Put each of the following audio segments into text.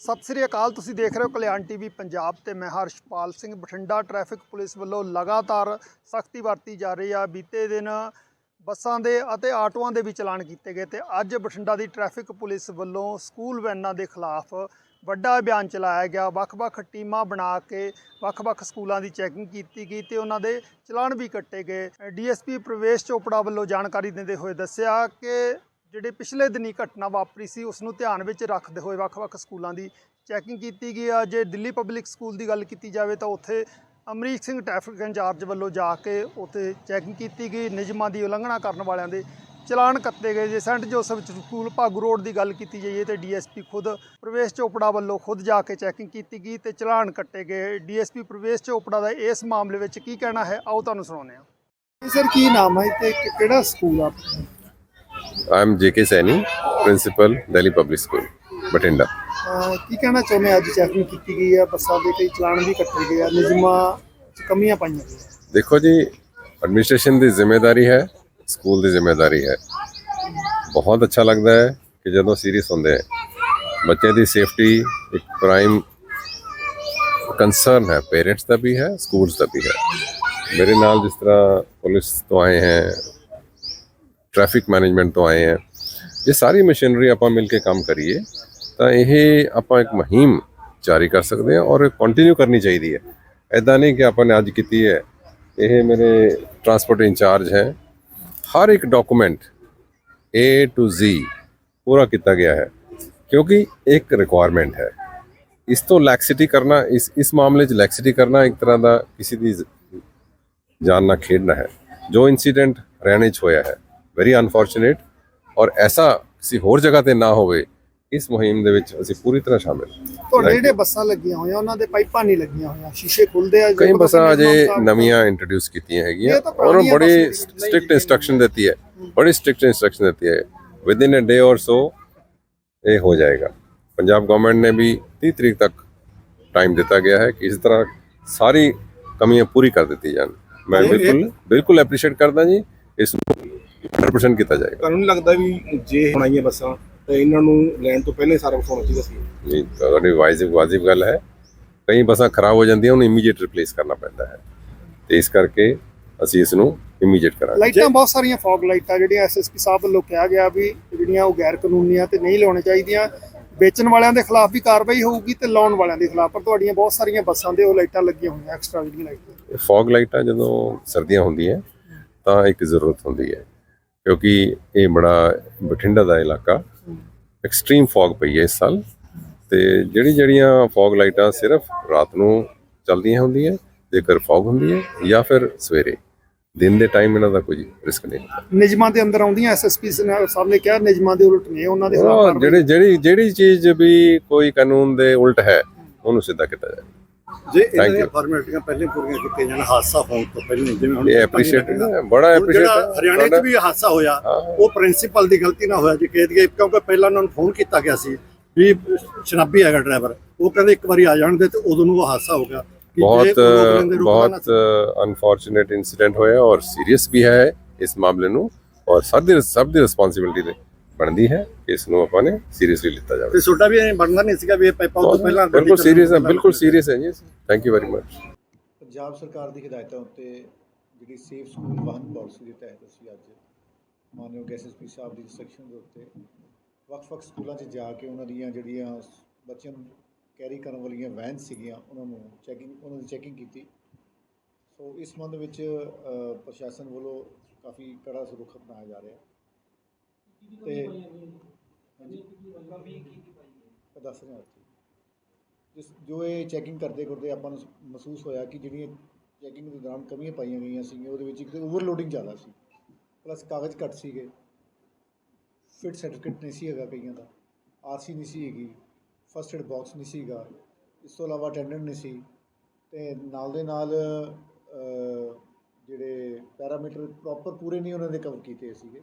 ਸਤਿ ਸ੍ਰੀ ਅਕਾਲ, ਤੁਸੀਂ ਦੇਖ ਰਹੇ ਹੋ ਕਲਿਆਣ ਟੀਵੀ ਪੰਜਾਬ ਤੇ ਮੈਂ ਹਰਸ਼ਪਾਲ ਸਿੰਘ ਬਠਿੰਡਾ। ਟ੍ਰੈਫਿਕ ਪੁਲਿਸ ਵੱਲੋਂ ਲਗਾਤਾਰ ਸਖਤੀ ਵਰਤੀ ਜਾ ਰਹੀ ਆ। ਬੀਤੇ ਦਿਨ ਬੱਸਾਂ ਦੇ ਅਤੇ ਆਟੋਆਂ ਦੇ ਵੀ ਚਲਾਨ ਕੀਤੇ ਗਏ ਤੇ ਅੱਜ ਬਠਿੰਡਾ ਦੀ ਟ੍ਰੈਫਿਕ ਪੁਲਿਸ ਵੱਲੋਂ ਸਕੂਲ ਵੈਨਾਂ ਦੇ ਖਿਲਾਫ ਵੱਡਾ ਅਭਿਆਨ ਚਲਾਇਆ ਗਿਆ। ਵੱਖ-ਵੱਖ ਟੀਮਾਂ ਬਣਾ ਕੇ ਵੱਖ-ਵੱਖ ਸਕੂਲਾਂ ਦੀ ਚੈਕਿੰਗ ਕੀਤੀ ਗਈ ਤੇ ਉਹਨਾਂ ਦੇ ਚਲਾਨ ਵੀ ਕੱਟੇ ਗਏ। ਡੀਐਸਪੀ ਪ੍ਰਵੇਸ਼ ਚੋਪੜਾ ਵੱਲੋਂ ਜਾਣਕਾਰੀ ਦਿੰਦੇ ਹੋਏ ਦੱਸਿਆ ਕਿ ਜਿਹੜੇ ਪਿਛਲੇ ਦਿਨੀ ਘਟਨਾ ਵਾਪਰੀ ਸੀ, ਉਸ ਨੂੰ ਧਿਆਨ ਵਿੱਚ ਰੱਖਦੇ ਹੋਏ ਵੱਖ-ਵੱਖ ਸਕੂਲਾਂ ਦੀ ਚੈਕਿੰਗ ਕੀਤੀ ਗਈ ਆ। ਜੇ ਦਿੱਲੀ ਪਬਲਿਕ ਸਕੂਲ ਦੀ ਗੱਲ ਕੀਤੀ ਜਾਵੇ ਤਾਂ ਉੱਥੇ ਅਮਰੀਕ ਸਿੰਘ ਟ੍ਰੈਫਿਕ ਇੰਚਾਰਜ ਵੱਲੋਂ ਜਾ ਕੇ ਉੱਥੇ ਚੈਕਿੰਗ ਕੀਤੀ ਗਈ। ਨਿਯਮਾਂ ਦੀ ਉਲੰਘਣਾ ਕਰਨ ਵਾਲਿਆਂ ਦੇ ਚਲਾਨ ਕੱਤੇ ਗਏ ਜੇ। Saint Joseph school Bhagu road ਦੀ ਗੱਲ ਕੀਤੀ ਜਾਈਏ ਤੇ ਡੀਐਸਪੀ ਖੁਦ ਪ੍ਰਵੇਸ਼ ਚੋਪੜਾ ਵੱਲੋਂ ਖੁਦ ਜਾ ਕੇ ਚੈਕਿੰਗ ਕੀਤੀ ਗਈ ਤੇ ਚਲਾਨ ਕੱਟੇ ਗਏ। ਡੀਐਸਪੀ ਪ੍ਰਵੇਸ਼ ਚੋਪੜਾ ਦਾ ਇਸ ਮਾਮਲੇ ਵਿੱਚ ਕੀ ਕਹਿਣਾ ਹੈ? ਆਓ ਤੁਹਾਨੂੰ ਸੁਣਾਉਂਦੇ ਹਾਂ। ਸਰ ਕੀ ਨਾਮ ਹੈ ਤੇ ਕਿਹੜਾ ਸਕੂਲ ਆ? Am J.K. Saini, Principal, Delhi Public School, Batinda. ਅਹ ਕੀ ਕਹਿਣਾ ਚਾਹੁੰਦੇ ਅੱਜ ਚੈਕਿੰਗ ਕੀਤੀ ਗਈ ਆ ਬੱਸਾਂ ਦੇ ਕਈ ਚਲਾਨ ਵੀ ਕੱਟੇ ਗਏ ਆ ਨਿਯਮਾਂ 'ਚ ਕਮੀਆਂ ਪਾਈਆਂ ਦੇਖੋ ਜੀ ਐਡਮਿਨਿਸਟ੍ਰੇਸ਼ਨ ਦੀ ਜ਼ਿੰਮੇਵਾਰੀ ਹੈ ਸਕੂਲ ਦੀ ਜ਼ਿੰਮੇਵਾਰੀ ਹੈ। ਬਹੁਤ ਅੱਛਾ ਲੱਗਦਾ ਹੈ ਕਿ ਜਦੋਂ ਸੀਰੀਅਸ ਹੁੰਦੇ ਹੈ ਬੱਚੇ ਦੀ ਸੇਫਟੀ ਇੱਕ ਪ੍ਰਾਈਮ ਕੰਸਰਨ ਹੈ। ਪੇਰੈਂਟਸ ਦਾ ਵੀ ਹੈ ਸਕੂਲਸ ਦਾ ਵੀ ਹੈ। ਮੇਰੇ ਨਾਲ ਜਿਸ ਤਰ੍ਹਾਂ ਪੁਲਿਸ ਤੋਂ ਆਏ ਹੈ ਟ੍ਰੈਫਿਕ ਮੈਨੇਜਮੈਂਟ ਤੋਂ ਆਏ ਹੈ, ਇਹ ਸਾਰੀ ਮਸ਼ੀਨਰੀ ਆਪਾਂ ਮਿਲ ਕੇ ਕੰਮ ਕਰੀਏ, ਤਾਂ ਇਹ ਆਪਾਂ ਇੱਕ ਮੁਹਿੰਮ ਜਾਰੀ ਕਰ ਸਕਦੇ ਹਾਂ ਔਰ ਕੰਟੀਨਿਊ ਕਰਨੀ ਚਾਹੀਦੀ ਹੈ। ਐਦਾਂ ਨਹੀਂ ਕਿ ਆਪਾਂ ਨੇ ਅੱਜ ਕੀਤੀ ਹੈ, ਇਹ ਮੇਰੇ ਟਰਾਂਸਪੋਰਟ ਇੰਚਾਰਜ ਹੈ। ਹਰ ਇੱਕ ਡਾਕੂਮੈਂਟ A to Z ਪੂਰਾ ਕੀਤਾ ਗਿਆ ਹੈ, ਕਿਉਂਕਿ ਇੱਕ ਰਿਕੁਆਇਰਮੈਂਟ ਹੈ। ਇਸ ਤੋਂ ਲੈਕਸਿਟੀ ਕਰਨਾ, ਇਸ ਇਸ ਮਾਮਲੇ 'ਚ ਲੈਕਸਿਟੀ ਕਰਨਾ ਇੱਕ ਤਰ੍ਹਾਂ ਦਾ ਕਿਸੇ ਦੀ ਜਾਨ ਨਾਲ ਖੇਡਣਾ ਹੈ। ਜੋ ਇਨਸੀਡੈਂਟ ਹਰਿਆਣੇ 'ਚ ਹੋਇਆ ਹੈ ਵੈਰੀ ਅਨਫੋਰਚੂਨੇਟ ਔਰ ਐਸਾ ਕਿਸੇ ਹੋਰ ਜਗ੍ਹਾ ਤੇ ਨਾ ਹੋਵੇ ਇਸ ਮੁਹਿੰਮ ਦੇ ਵਿੱਚ ਅਸੀਂ ਪੂਰੀ ਤਰ੍ਹਾਂ ਸ਼ਾਮਿਲ ਹਾਂ। ਤੁਹਾਡੇ ਜਿਹੜੇ ਬੱਸਾਂ ਲੱਗੀਆਂ ਹੋਈਆਂ ਉਹਨਾਂ ਦੇ ਪਾਈਪਾਂ ਨਹੀਂ ਲੱਗੀਆਂ ਹੋਈਆਂ ਸ਼ੀਸ਼ੇ ਖੁੱਲਦੇ ਆ ਕਈ ਬੱਸਾਂ ਅਜੇ ਨਵੀਆਂ ਇੰਟਰੋਡਿਊਸ ਕੀਤੀਆਂ ਹੈਗੀਆਂ ਇਹ ਤਾਂ ਔਰ ਉਹ ਪੁਰਾਣੀਆਂ ਬੜੀ ਸਟ੍ਰਿਕਟ ਇਨਸਟਰਕਸ਼ਨ ਦਿੱਤੀ ਹੈ ਬੜੀ ਸਟ੍ਰਿਕਟ ਇਨਸਟਰਕਸ਼ਨ ਦਿੱਤੀ ਹੈ। ਵਿਦ ਇਨ ਅ ਡੇ ਔਰ ਸੋ ਇਹ ਹੋ ਜਾਏਗਾ। ਪੰਜਾਬ ਗਵਰਨਮੈਂਟ ਨੇ ਵੀ 30 ਤਰੀਕ ਤੱਕ ਟਾਈਮ ਦਿੱਤਾ ਗਿਆ ਹੈ ਕਿ ਇਸ ਤਰ੍ਹਾਂ ਸਾਰੀ ਕਮੀਆਂ ਪੂਰੀ ਕਰ ਦਿੱਤੀ ਜਾਣ। ਮੈਂ ਬਿਲਕੁਲ ਬਿਲਕੁਲ ਐਪਰੀਸ਼ੀਏਟ ਕਰਦਾ ਜੀ ਇਸ ਨੂੰ 100% ਕੀਤਾ ਜਾਏਗਾ। ਤੁਹਾਨੂੰ ਲੱਗਦਾ ਵੀ ਜੇ ਹੁਣ ਆਈਆਂ ਬੱਸਾਂ ਤਾਂ ਇਹਨਾਂ ਨੂੰ ਲੈਣ ਤੋਂ ਪਹਿਲੇ ਸਾਰਾ ਕੁਝ ਹੋਣਾ ਚਾਹੀਦਾ ਸੀ। ਜੀ ਤੁਹਾਡੀ ਵਾਜਿਬ ਵਾਜਿਬ ਗੱਲ ਹੈ। ਕਈ ਬੱਸਾਂ ਖਰਾਬ ਹੋ ਜਾਂਦੀਆਂ ਉਹਨੂੰ ਇਮੀਡੀਏਟ ਰਿਪਲੇਸ ਕਰਨਾ ਪੈਂਦਾ ਹੈ। ਤੇ ਇਸ ਕਰਕੇ ਅਸੀਂ ਇਸ ਨੂੰ ਇਮੀਡੀਏਟ ਕਰਾਂਗੇ। ਲਾਈਟਾਂ ਬਹੁਤ ਸਾਰੀਆਂ ਫੌਗ ਲਾਈਟਾਂ ਜਿਹੜੀਆਂ ਐਸਐਸਪੀ ਸਾਹਿਬ ਵੱਲੋਂ ਕਿਹਾ ਗਿਆ ਵੀ ਜਿਹੜੀਆਂ ਉਹ ਗੈਰ ਕਾਨੂੰਨੀਆਂ ਤੇ ਨਹੀਂ ਲਾਉਣੇ ਚਾਹੀਦੀਆਂ। ਵੇਚਣ ਵਾਲਿਆਂ ਦੇ ਖਿਲਾਫ ਵੀ ਕਾਰਵਾਈ ਹੋਊਗੀ ਤੇ ਲਾਉਣ ਵਾਲਿਆਂ ਦੇ ਖਿਲਾਫ ਪਰ ਤੁਹਾਡੀਆਂ ਬਹੁਤ ਸਾਰੀਆਂ ਬੱਸਾਂ ਦੇ ਉਹ ਲਾਈਟਾਂ ਲੱਗੀਆਂ ਹੋਈਆਂ ਐਕਸਟਰਾ ਜਿਹੜੀਆਂ ਲਾਈਟਾਂ। ਫੌਗ ਲਾਈਟਾਂ ਜਦੋਂ ਸਰਦੀਆਂ ਹੁੰਦੀਆਂ ਤਾਂ ਇੱਕ ਜ਼ਰੂਰਤ ਹੁੰਦੀ ਹੈ। ਕਿਉਂਕਿ ਇਹ ਬੜਾ ਬਠਿੰਡਾ ਦਾ ਇਲਾਕਾ ਐਕਸਟ੍ਰੀਮ ਫੌਗ ਪਈ ਹੈ ਇਸ ਸਾਲ। ਤੇ ਜਿਹੜੀ ਜਿਹੜੀਆਂ ਫੌਗ ਲਾਈਟਾਂ ਸਿਰਫ ਰਾਤ ਨੂੰ ਚੱਲਦੀਆਂ ਹੁੰਦੀਆਂ ਜੇਕਰ ਫੌਗ ਹੁੰਦੀ ਹੈ ਜਾਂ ਫਿਰ ਸਵੇਰੇ। ਦਿਨ ਦੇ ਟਾਈਮ ਇਹਨਾਂ ਦਾ ਕੋਈ ਰਿਸਕ ਨਹੀਂ ਹੁੰਦਾ। ਨਿਯਮਾਂ ਦੇ ਅੰਦਰ ਆਉਂਦੀਆਂ ਐਸਐਸਪੀ ਸਾਹਿਬ ਨੇ ਕਿਹਾ ਨਿਯਮਾਂ ਦੇ ਉਲਟ ਨੇ ਉਹਨਾਂ ਦੇ ਖਿਲਾਫ ਜਿਹੜੀ ਜਿਹੜੀ ਜਿਹੜੀ ਚੀਜ਼ ਵੀ ਕੋਈ ਕਾਨੂੰਨ ਦੇ ਉਲਟ ਹੈ ਉਹਨੂੰ ਸਿੱਧਾ ਕੀਤਾ ਜਾਏ ਜੇ Thank ਇਹਨਾਂ you. ਫਾਰਮੈਲਿਟੀਆਂ ਪਹਿਲੇ ਪੂਰੀਆਂ ਕੀਤੀਆਂ ਜਾਣ ਹਾਦਸਾ ਹੋਣ ਤੋਂ ਪਹਿਲਾਂ ਜਿਵੇਂ ਹੁਣ ਇਹ ਐਪਰੀਸ਼ੀਏਟ ਬੜਾ ਹੁਣ ਐਪਰੀਸ਼ੀਏਟ ਜਿਹੜਾ ਹਰਿਆਣੇ 'ਚ ਵੀ ਹਾਦਸਾ ਹੋਇਆ ਹਾਂ। ਉਹ ਪ੍ਰਿੰਸੀਪਲ ਦੀ ਗਲਤੀ ਨਾ ਹੋਇਆ ਜੀ ਕਹਿ ਦਈਏ ਕਿਉਂਕਿ ਪਹਿਲਾਂ ਉਹਨਾਂ ਨੂੰ ਫੋਨ ਕੀਤਾ ਗਿਆ ਸੀ ਵੀ ਸ਼ਰਾਬੀ ਹੈਗਾ ਡਰਾਈਵਰ ਉਹ ਕਹਿੰਦੇ ਇੱਕ ਵਾਰੀ ਆ ਜਾਣ ਦੇ ਤੇ ਉਦੋਂ ਨੂੰ ਉਹ ਹਾਦਸਾ ਹੋ ਗਿਆ। ਕਿ ਜੇ ਬਹੁਤ ਉਹ ਰੋਕ ਲੈਂਦੇ, ਰੁਕਣਾ ਨਾ ਬਹੁਤ ਅਨਫੋਰਚੂਨੇਟ ਇਨਸੀਡੈਂਟ ਹੋਇਆ ਔਰ ਸੀਰੀਅਸ ਵੀ ਹੈ ਇਸ ਮਾਮਲੇ ਨੂੰ ਔਰ ਸਭ ਦੀ ਸਭ ਦੀ ਰਿਸਪੌਂਸਿਬਿਲਟੀ ਬਣਦੀ ਹੈ ਕਿ ਇਸ ਨੂੰ ਆਪਾਂ ਨੇ ਸੀਰੀਅਸਲੀ ਲਿੱਤਾ ਜਾਵੇ। ਤੇ ਛੋਟਾ ਵੀ ਬਣਦਾ ਨਹੀਂ ਸੀਗਾ ਵੀ ਇਹ ਪਾਈਪਾਂ ਤੋਂ ਪਹਿਲਾਂ ਬਿਲਕੁਲ ਸੀਰੀਅਸ ਹੈ ਬਿਲਕੁਲ ਸੀਰੀਅਸ ਹੈ ਜੀ thank you very much Punjab ਸਰਕਾਰ ਦੀ ਹਦਾਇਤਾਂ ਉੱਤੇ ਜਿਹੜੀ ਸੇਫ ਸਕੂਲ ਵਾਹਨ ਪਾਲਿਸੀ ਦੇ ਤਹਿਤ ਅਸੀਂ ਅੱਜ ਮਾਨਯੋਗ ਐਸਐਸਪੀ ਸਾਹਿਬ ਦੀ ਇੰਸਟਰਕਸ਼ਨ ਦੇ ਉੱਤੇ ਵੱਖ-ਵੱਖ ਸਕੂਲਾਂ 'ਚ ਜਾ ਕੇ ਉਹਨਾਂ ਦੀਆਂ ਜਿਹੜੀਆਂ ਬੱਚਿਆਂ ਨੂੰ ਕੈਰੀ ਕਰਨ ਵਾਲੀਆਂ ਵੈਨ ਸੀਗੀਆਂ ਉਹਨਾਂ ਨੂੰ ਚੈਕਿੰਗ ਉਹਨਾਂ ਦੀ ਚੈਕਿੰਗ ਕੀਤੀ। ਸੋ ਇਸ ਸੰਬੰਧ ਵਿੱਚ ਪ੍ਰਸ਼ਾਸਨ ਵੱਲੋਂ ਕਾਫੀ ਕੜਾ ਸੁਰੱਖਿਆ ਅਪਣਾਇਆ ਜਾ ਰਿਹਾ। ਤੇ ਹਾਂਜੀ। ਮੈਂ ਦੱਸ ਰਿਹਾ ਜਿਸ ਜੋ ਇਹ ਚੈਕਿੰਗ ਕਰਦੇ ਕਰਦੇ ਆਪਾਂ ਨੂੰ ਮਹਿਸੂਸ ਹੋਇਆ ਕਿ ਜਿਹੜੀਆਂ ਚੈਕਿੰਗ ਦੇ ਦੌਰਾਨ ਕਮੀਆਂ ਪਾਈਆਂ ਗਈਆਂ ਸੀਗੀਆਂ ਉਹਦੇ ਵਿੱਚ ਇੱਕ ਤਾਂ ਓਵਰਲੋਡਿੰਗ ਜ਼ਿਆਦਾ ਸੀ। ਪਲੱਸ ਕਾਗਜ਼ ਘੱਟ ਸੀਗੇ। ਫਿਟ ਸਰਟੀਫਿਕੇਟ ਨਹੀਂ ਸੀ ਹੈਗਾ ਕਈਆਂ ਦਾ। ਆਰਸੀ ਨਹੀਂ ਸੀ ਹੈਗੀ। ਫਸਟ ਏਡ ਬਾਕਸ ਨਹੀਂ ਸੀਗਾ। ਇਸ ਤੋਂ ਇਲਾਵਾ ਅਟੈਂਡੈਂਟ ਨਹੀਂ ਸੀ। ਤੇ ਨਾਲ ਦੇ ਨਾਲ ਜਿਹੜੇ ਪੈਰਾਮੀਟਰ ਪ੍ਰੋਪਰ ਪੂਰੇ ਨਹੀਂ ਉਹਨਾਂ ਦੇ ਕਵਰ ਕੀਤੇ ਸੀਗੇ।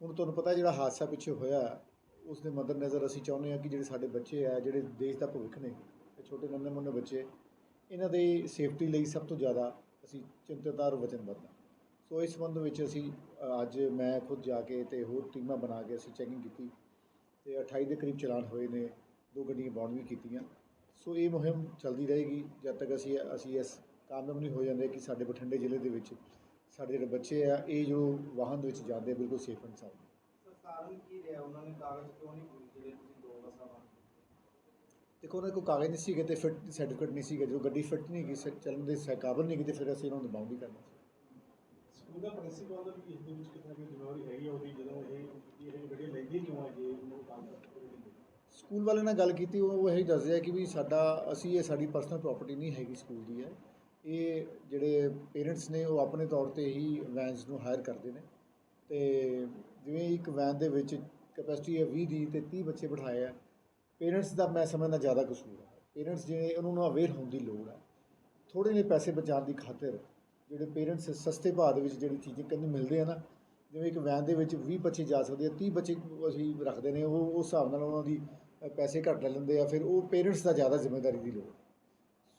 ਹੁਣ ਤੁਹਾਨੂੰ ਪਤਾ ਜਿਹੜਾ ਹਾਦਸਾ ਪਿੱਛੇ ਹੋਇਆ ਉਸ ਦੇ ਮੱਦੇਨਜ਼ਰ ਅਸੀਂ ਚਾਹੁੰਦੇ ਹਾਂ ਕਿ ਜਿਹੜੇ ਸਾਡੇ ਬੱਚੇ ਆ, ਜਿਹੜੇ ਦੇਸ਼ ਦਾ ਭਵਿੱਖ ਨੇ, ਇਹ ਛੋਟੇ ਨੰਨੇ ਮੁੰਨੇ ਬੱਚੇ, ਇਹਨਾਂ ਦੇ ਸੇਫਟੀ ਲਈ ਸਭ ਤੋਂ ਜ਼ਿਆਦਾ ਅਸੀਂ ਚਿੰਤਤ ਔਰ ਵਚਨਬੱਧ ਹਾਂ। ਸੋ ਇਸ ਸੰਬੰਧ ਵਿੱਚ ਅਸੀਂ ਅੱਜ ਮੈਂ ਖੁਦ ਜਾ ਕੇ ਤੇ ਹੋਰ ਟੀਮਾਂ ਬਣਾ ਕੇ ਅਸੀਂ ਚੈਕਿੰਗ ਕੀਤੀ ਤੇ 28 ਦੇ ਕਰੀਬ ਚਲਾਨ ਹੋਏ ਨੇ, ਦੋ ਗੱਡੀਆਂ ਬੌਂਡ ਵੀ ਕੀਤੀਆਂ। ਸੋ ਇਹ ਮੁਹਿੰਮ ਚੱਲਦੀ ਰਹੇਗੀ, ਜਦ ਤੱਕ ਅਸੀਂ ਅਸੀਂ ਇਸ ਕਾਮਯਾਬ ਨਹੀਂ ਹੋ ਜਾਂਦੇ ਕਿ ਸਾਡੇ ਬਠਿੰਡੇ ਜ਼ਿਲ੍ਹੇ ਦੇ ਵਿੱਚ ਸਾਡੇ ਜਿਹੜੇ ਬੱਚੇ ਆ ਇਹ ਜੋ ਵਾਹਨ ਦੇ ਵਿੱਚ ਜਾਂਦੇ ਬਿਲਕੁਲ ਸੇਫ ਐਂਡ ਸਾਊਂਡ ਸਰ ਕਾਰਨ ਕੀ ਰਿਹਾ? ਉਹਨਾਂ ਨੇ ਕਾਗਜ਼ ਕਿਉਂ ਨਹੀਂ ਪੂਰੇ ਜਿਹੜੇ ਤੁਸੀਂ ਦੋ ਬੱਸਾਂ ਬਣ ਦੇਖੋ ਉਹਨਾਂ ਕੋਲ ਕਾਗਜ਼ ਨਹੀਂ ਸੀਗੇ ਤੇ ਫਿੱਟ ਸਰਟੀਫਿਕੇਟ ਨਹੀਂ ਸੀਗਾ। ਜਦੋਂ ਗੱਡੀ ਫਿੱਟ ਨਹੀਂ ਗਈ ਚੱਲਣ ਦੇ ਕਾਬਲ ਨਹੀਂ ਗਈ ਤੇ ਫਿਰ ਅਸੀਂ ਉਹਨਾਂ ਨੂੰ ਬਾਉਂਡ ਹੀ ਕਰਨਾ ਸੀ। ਸਕੂਲ ਦਾ ਪ੍ਰਿੰਸੀਪਲ ਦਾ ਵੀ ਇਸ ਦੇ ਵਿੱਚ ਕਿਤਨਾ ਕੋਈ ਜ਼ਿੰਮੇਵਾਰੀ ਹੈਗੀ ਆ ਉਹਦੀ ਜਦੋਂ ਇਹ ਇਹ ਗੱਡੀ ਲੈਂਦੀ ਕਿਉਂ ਹੈ ਜੇ ਉਹਨੂੰ ਕੰਮ ਸਕੂਲ ਵਾਲਿਆਂ ਨਾਲ ਗੱਲ ਕੀਤੀ ਉਹ ਇਹੀ ਦੱਸਦੇ ਆ ਕਿ ਵੀ ਸਾਡਾ ਅਸੀਂ ਇਹ ਸਾਡੀ ਪਰਸਨਲ ਪ੍ਰਾਪਰਟੀ ਨਹੀਂ ਹੈਗੀ ਸਕੂਲ ਦੀ ਹੈ। ਇਹ ਜਿਹੜੇ ਪੇਰੈਂਟਸ ਨੇ ਉਹ ਆਪਣੇ ਤੌਰ ਤੇ ਹੀ ਵੈਨਸ ਨੂੰ ਹਾਇਰ ਕਰਦੇ ਨੇ ਤੇ ਜਿਵੇਂ ਇੱਕ ਵੈਨ ਦੇ ਵਿੱਚ ਕੈਪੈਸਿਟੀ ਹੈ 20 ਦੀ ਤੇ 30 ਬੱਚੇ ਬਿਠਾਏ ਆ ਪੇਰੈਂਟਸ ਦਾ ਮੈਂ ਸਮਝਦਾ ਜ਼ਿਆਦਾ ਕਸੂਰ ਹੈ ਪੇਰੈਂਟਸ ਜਿਹੜੇ ਉਹਨਾਂ ਨੂੰ ਅਵੇਅਰ ਹੋਣ ਦੀ ਲੋੜ ਹੈ ਥੋੜ੍ਹੇ ਜਿਹੇ ਪੈਸੇ ਬਚਾਉਣ ਦੀ ਖਾਤਰ ਜਿਹੜੇ ਪੇਰੈਂਟਸ ਸਸਤੇ ਭਾਅ ਦੇ ਵਿੱਚ ਜਿਹੜੀ ਚੀਜ਼ਾਂ ਕਹਿੰਦੇ ਮਿਲਦੇ ਆ ਨਾ, ਜਿਵੇਂ ਇੱਕ ਵੈਨ ਦੇ ਵਿੱਚ 20 ਬੱਚੇ ਜਾ ਸਕਦੇ ਆ 30 ਬੱਚੇ ਅਸੀਂ ਰੱਖਦੇ ਨੇ, ਉਹ ਉਸ ਹਿਸਾਬ ਨਾਲ ਉਹਨਾਂ ਦੀ ਪੈਸੇ ਘੱਟ ਲੈ ਲੈਂਦੇ ਆ, ਫਿਰ ਉਹ ਪੇਰੈਂਟਸ ਦਾ ਜ਼ਿਆਦਾ ਜ਼ਿੰਮੇਵਾਰੀ ਦੀ ਲੋੜ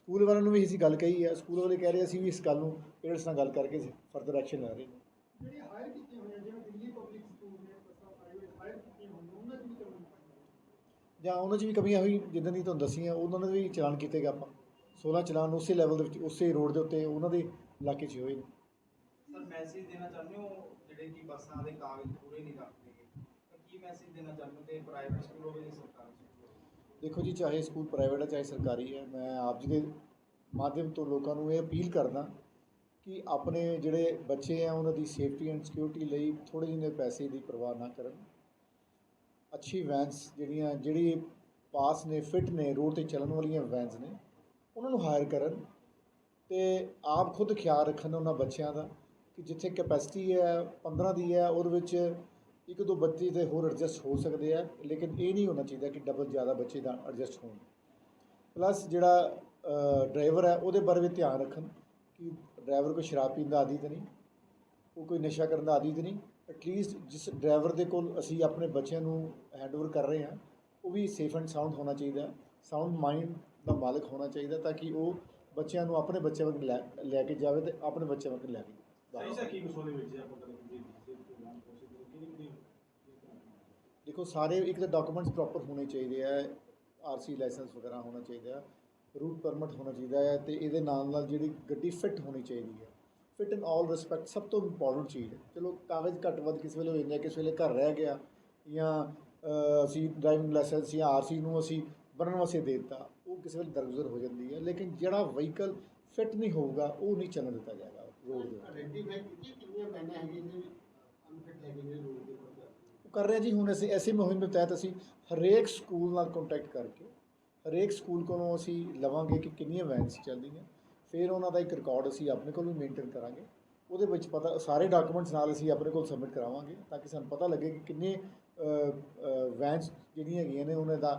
ਸਕੂਲ ਵਾਲਿਆਂ ਨੂੰ ਵੀ ਅਸੀਂ ਗੱਲ ਕਹੀ ਹੈ ਸਕੂਲ ਵਾਲੇ ਕਹਿ ਰਹੇ ਅਸੀਂ ਵੀ ਇਸ ਗੱਲ ਨੂੰ ਪੇਰੈਂਟਸ ਨਾਲ ਗੱਲ ਕਰਕੇ ਫਰਦਰ ਐਕਸ਼ਨ ਲੈ ਰਹੇ ਨੇ ਜਿਹੜੀ ਹਾਇਰ ਕੀਤੀਆਂ ਹੋਈਆਂ ਜਿਵੇਂ ਦਿੱਲੀ ਪਬਲਿਕ ਸਕੂਲ ਨੇ ਬੱਸਾਂ ਪ੍ਰਾਈਵੇਟ ਹਾਇਰ ਕੀਤੀਆਂ ਹੋਈਆਂ ਉਹਨਾਂ 'ਚ ਵੀ ਕਰਨੀ ਜਾਂ ਉਹਨਾਂ 'ਚ ਵੀ ਕਮੀਆਂ ਹੋਈ ਜਿੱਦਾਂ ਦੀ ਤੁਹਾਨੂੰ ਦੱਸੀਆਂ ਉਹਨਾਂ ਦੇ ਵੀ ਚਲਾਨ ਕੀਤੇ ਗਏ ਆਪਾਂ। 16 ਚਲਾਨ ਉਸੇ ਲੈਵਲ ਦੇ ਵਿੱਚ ਉਸੇ ਰੋਡ ਦੇ ਉੱਤੇ ਉਹਨਾਂ ਦੇ ਇਲਾਕੇ 'ਚ ਹੋਏ ਨੇ। ਸਰ ਮੈਸੇਜ ਦੇਣਾ ਚਾਹੁੰਦੇ ਹੋ ਜਿਹੜੇ ਕਿ ਬੱਸਾਂ ਦੇ ਕਾਗਜ਼ ਪੂਰੇ ਨਹੀਂ ਰੱਖਦੇ? ਤਾਂ ਕੀ ਮੈਸੇਜ ਦੇਣਾ ਚਾਹੁੰਦੇ ਹੋ ਤੇ ਪ੍ਰਾਈਵੇਟ ਸਕੂਲ ਹੋਵੇ ਜਾਂ ਸਰਕਾਰੀ? ਦੇਖੋ ਜੀ, ਚਾਹੇ ਸਕੂਲ ਪ੍ਰਾਈਵੇਟ ਹੈ ਚਾਹੇ ਸਰਕਾਰੀ ਹੈ ਮੈਂ ਆਪ ਜੀ ਦੇ ਮਾਧਿਅਮ ਤੋਂ ਲੋਕਾਂ ਨੂੰ ਇਹ ਅਪੀਲ ਕਰਦਾ ਕਿ ਆਪਣੇ ਜਿਹੜੇ ਬੱਚੇ ਆ, ਉਹਨਾਂ ਦੀ ਸੇਫਟੀ ਐਂਡ ਸਿਕਿਉਰਿਟੀ ਲਈ ਥੋੜ੍ਹੇ ਜਿਹੇ ਪੈਸੇ ਦੀ ਪਰਵਾਹ ਨਾ ਕਰਨ। ਅੱਛੀ ਵੈਨਸ ਜਿਹੜੀਆਂ, ਜਿਹੜੀ ਪਾਸ ਨੇ ਫਿਟ ਨੇ, ਰੋਡ ਤੇ ਚੱਲਣ ਵਾਲੀਆਂ ਵੈਨਸ ਨੇ, ਉਹਨਾਂ ਨੂੰ ਹਾਇਰ ਕਰਨ ਤੇ ਆਪ ਖੁਦ ਖਿਆਲ ਰੱਖਣ ਉਹਨਾਂ ਬੱਚਿਆਂ ਦਾ ਕਿ ਜਿੱਥੇ ਕੈਪੈਸਿਟੀ ਹੈ 15 ਦੀ ਹੈ ਉਹਦੇ ਵਿੱਚ ਇੱਕ ਦੋ ਬੱਚੇ ਤੇ ਹੋਰ ਐਡਜਸਟ ਹੋ ਸਕਦੇ ਆ, ਲੇਕਿਨ ਇਹ ਨਹੀਂ ਹੋਣਾ ਚਾਹੀਦਾ ਕਿ ਡਬਲ ਜ਼ਿਆਦਾ ਬੱਚੇ ਦਾ ਐਡਜਸਟ ਹੋਣ। ਪਲੱਸ ਜਿਹੜਾ ਡਰਾਈਵਰ ਹੈ, ਉਹਦੇ ਬਾਰੇ ਵੀ ਧਿਆਨ ਰੱਖਣ ਕਿ ਡਰਾਈਵਰ ਕੋਈ ਸ਼ਰਾਬ ਪੀਣ ਦਾ ਆਦੀ ਤਾਂ ਨਹੀਂ, ਉਹ ਕੋਈ ਨਸ਼ਾ ਕਰਨ ਦਾ ਆਦੀ ਤਾਂ ਨਹੀਂ ਐਟਲੀਸਟ ਜਿਸ ਡਰਾਈਵਰ ਦੇ ਕੋਲ ਅਸੀਂ ਆਪਣੇ ਬੱਚਿਆਂ ਨੂੰ ਹੈਂਡਓਵਰ ਕਰ ਰਹੇ ਹਾਂ, ਉਹ ਵੀ ਸੇਫ ਐਂਡ ਸਾਊਂਡ ਹੋਣਾ ਚਾਹੀਦਾ। ਸਾਊਂਡ ਮਾਈਂਡ ਦਾ ਮਾਲਕ ਹੋਣਾ ਚਾਹੀਦਾ ਤਾਂ ਕਿ ਉਹ ਬੱਚਿਆਂ ਨੂੰ ਆਪਣੇ ਬੱਚਿਆਂ ਵੱਲ ਲੈ ਲੈ ਕੇ ਜਾਵੇ ਤੇ ਆਪਣੇ ਬੱਚਿਆਂ ਵਾਂਗ ਲੈ ਕੇ ਸਹੀ ਸਕੀ ਕੁਛ ਉਹਦੇ ਵਿੱਚ ਆਪਾਂ ਕਦੇ ਕਿ ਕਿਸੇ ਪ੍ਰੋਗਰਾਮ ਕੋਸ਼ਿਸ਼ ਕਿਹੜੀ ਕਿਹੜੀ ਦੇਖੋ, ਸਾਰੇ ਇੱਕ ਤਾਂ ਡਾਕੂਮੈਂਟਸ ਪ੍ਰੋਪਰ ਹੋਣੇ ਚਾਹੀਦੇ ਆ ਆਰਸੀ ਲਾਇਸੈਂਸ ਵਗੈਰਾ ਹੋਣਾ ਚਾਹੀਦਾ ਹੈ ਰੂਟ ਪਰਮਿਟ ਹੋਣਾ ਚਾਹੀਦਾ ਹੈ ਤੇ ਇਹਦੇ ਨਾਲ ਨਾਲ ਜਿਹੜੀ ਗੱਡੀ ਫਿੱਟ ਹੋਣੀ ਚਾਹੀਦੀ ਹੈ ਫਿੱਟ ਇਨ ਆਲ ਰਿਸਪੈਕਟ ਸਭ ਤੋਂ ਇੰਪੋਰਟੈਂਟ ਚੀਜ਼ ਹੈ ਚਲੋ, ਕਾਗਜ਼ ਘੱਟ ਵੱਧ ਕਿਸੇ ਵੇਲੇ ਹੋ ਜਾਂਦੇ ਆ, ਕਿਸੇ ਵੇਲੇ ਘਰ ਰਹਿ ਗਿਆ, ਜਾਂ ਅਸੀਂ ਡਰਾਈਵਿੰਗ ਲਾਇਸੈਂਸ ਜਾਂ ਆਰਸੀ ਨੂੰ ਅਸੀਂ ਬਣਨ ਵਾਸਤੇ ਦੇ ਦਿੱਤਾ, ਉਹ ਕਿਸੇ ਵੇਲੇ ਦਰਗੁਜ਼ਰ ਹੋ ਜਾਂਦੀ ਹੈ ਲੇਕਿਨ ਜਿਹੜਾ ਵਹੀਕਲ ਫਿੱਟ ਨਹੀਂ ਹੋਊਗਾ, ਉਹ ਨਹੀਂ ਚੱਲਣ ਦਿੱਤਾ ਜਾਏਗਾ ਰੋਡ ਦੇ ਉੱਤੇ। ਆਇਡੈਂਟੀਫਾਈ ਕਿੰਨੀਆਂ ਵੈਨਾਂ ਹੈਗੀਆਂ ਨੇ ਅਨਫਿਟ ਹੈਗੇ ਨੇ ਰੋਡ ਦੇ ਉੱਪਰ ਉਹ ਕਰ ਰਹੇ ਜੀ ਹੁਣ ਅਸੀਂ ਐਸੀ ਮੁਹਿੰਮ ਦੇ ਤਹਿਤ ਅਸੀਂ ਹਰੇਕ ਸਕੂਲ ਨਾਲ ਕੰਟੈਕਟ ਕਰਕੇ ਹਰੇਕ ਸਕੂਲ ਕੋਲੋਂ ਅਸੀਂ ਲਵਾਂਗੇ ਕਿ ਕਿੰਨੀਆਂ ਵੈਨਸ ਚੱਲਦੀਆਂ। ਫਿਰ ਉਹਨਾਂ ਦਾ ਇੱਕ ਰਿਕਾਰਡ ਅਸੀਂ ਆਪਣੇ ਕੋਲ ਵੀ ਮੇਨਟੇਨ ਕਰਾਂਗੇ। ਉਹਦੇ ਵਿੱਚ ਪਤਾ ਸਾਰੇ ਡਾਕੂਮੈਂਟਸ ਨਾਲ ਅਸੀਂ ਆਪਣੇ ਕੋਲ ਸਬਮਿਟ ਕਰਾਵਾਂਗੇ ਤਾਂ ਕਿ ਸਾਨੂੰ ਪਤਾ ਲੱਗੇ ਕਿ ਕਿੰਨੇ ਵੈਨਸ ਜਿਹੜੀਆਂ ਹੈਗੀਆਂ ਨੇ ਉਹਨਾਂ ਦਾ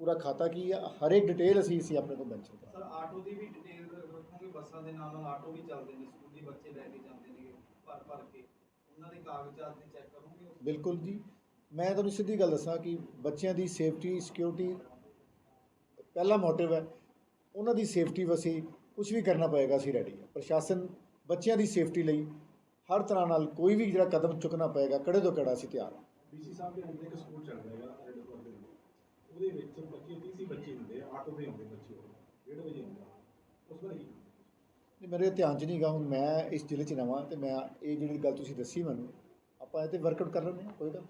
ਪੂਰਾ ਖਾਤਾ ਕੀ ਹੈ ਹਰੇਕ ਡਿਟੇਲ ਅਸੀਂ ਅਸੀਂ ਆਪਣੇ ਕੋਲ ਮੈਂਸ਼ਨ ਕਰਾਂਗੇ। ਸਰ ਆਟੋ ਦੀ ਵੀ ਡਿਟੇਲ ਰੱਖੋਗੇ ਬੱਸਾਂ ਦੇ ਨਾਲ ਨਾਲ ਆਟੋ ਵੀ ਚੱਲਦੇ ਨੇ ਸਕੂਲੀ ਬੱਚੇ ਲੈ ਕੇ ਜਾਂਦੇ ਨੇ ਭਰ ਭਰ ਕੇ। ਉਹਨਾਂ ਦੇ ਕਾਗਜ਼ਾਤ ਦੀ ਚੈੱਕ ਕਰੋਗੇ? ਬਿਲਕੁਲ ਜੀ। ਮੈਂ ਤੁਹਾਨੂੰ ਸਿੱਧੀ ਗੱਲ ਦੱਸਾਂ ਕਿ ਬੱਚਿਆਂ ਦੀ ਸੇਫਟੀ ਸਿਕਿਉਰਿਟੀ ਪਹਿਲਾ ਮੋਟਿਵ ਹੈ। ਉਹਨਾਂ ਦੀ ਸੇਫਟੀ ਵਸੀ ਕੁਝ ਵੀ ਕਰਨਾ ਪਏਗਾ ਅਸੀਂ ਰੈਡੀ ਹਾਂ। ਪ੍ਰਸ਼ਾਸਨ ਬੱਚਿਆਂ ਦੀ ਸੇਫਟੀ ਲਈ ਹਰ ਤਰ੍ਹਾਂ ਨਾਲ ਕੋਈ ਵੀ ਜਿਹੜਾ ਕਦਮ ਚੁੱਕਣਾ ਪਏਗਾ ਕੜੇ ਤੋਂ ਕੜਾ ਅਸੀਂ ਤਿਆਰ ਹਾਂ। ਡੀਸੀ ਸਾਹਿਬ ਦੇ ਅੰਦਰ ਇੱਕ ਸਕੂਲ ਚੱਲ ਰਿਹਾ ਹੈਗਾ ਰੈਡ ਕਲੋਰ ਦੇ ਅੰਦਰ ਉਹਦੇ ਵਿੱਚ ਬੱਚੇ 30 30 ਬੱਚੇ ਹੁੰਦੇ ਆ ਆਟੋ ਦੇ ਹੁੰਦੇ ਬੱਚੇ ਉਹ। 1:30 ਵਜੇ ਹੁੰਦਾ। ਉਸ ਬਾਰੇ ਕੀ ਨਹੀਂ ਮੇਰੇ ਧਿਆਨ 'ਚ ਨਹੀਂ ਗਾ ਹੁਣ ਮੈਂ ਇਸ ਜ਼ਿਲ੍ਹੇ 'ਚ ਨਵਾਂ ਤੇ ਮੈਂ ਇਹ ਜਿਹੜੀ ਗੱਲ ਤੁਸੀਂ ਦੱਸੀ ਮੈਨੂੰ ਆਪਾਂ ਇਹ ਤੇ ਵਰਕਆਊਟ ਕਰ ਲੈਂਦੇ ਹਾਂ ਕੋਈ ਗੱਲ